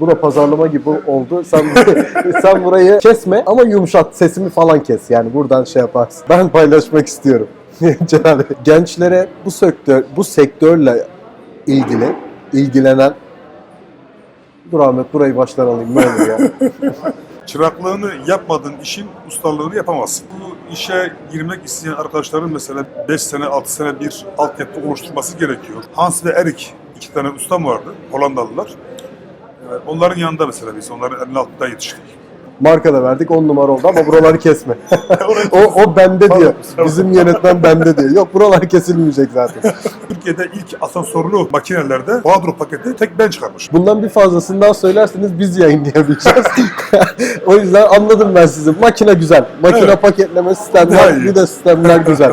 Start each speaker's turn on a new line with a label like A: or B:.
A: Bu da pazarlama gibi oldu. Sen sen burayı kesme ama yumuşat sesimi falan kes. Yani buradan şey yaparsın. Ben paylaşmak istiyorum. Celal. Gençlere bu sektör bu sektörle ilgili ilgilenen Dur Ahmet burayı baştan alayım ne ya.
B: Çıraklığını yapmadığın işin ustalığını yapamazsın. Bu işe girmek isteyen arkadaşların mesela 5 sene 6 sene bir altyapı oluşturması gerekiyor. Hans ve Erik iki tane ustam vardı Hollandalılar. Onların yanında mesela biz onların elinin altında yetiştik.
A: Marka da verdik 10 numara oldu ama buraları kesme. O, o bende diyor. Bizim yönetmen bende diyor. Yok buralar kesilmeyecek zaten.
B: Türkiye'de ilk asansörlü makinelerde Quadro paketi tek ben çıkarmışım.
A: Bundan bir fazlasını daha söylerseniz biz yayınlayabileceğiz. o yüzden anladım ben sizi. Makine güzel. Makine
B: Evet.
A: paketleme sistemler, bir de sistemler güzel.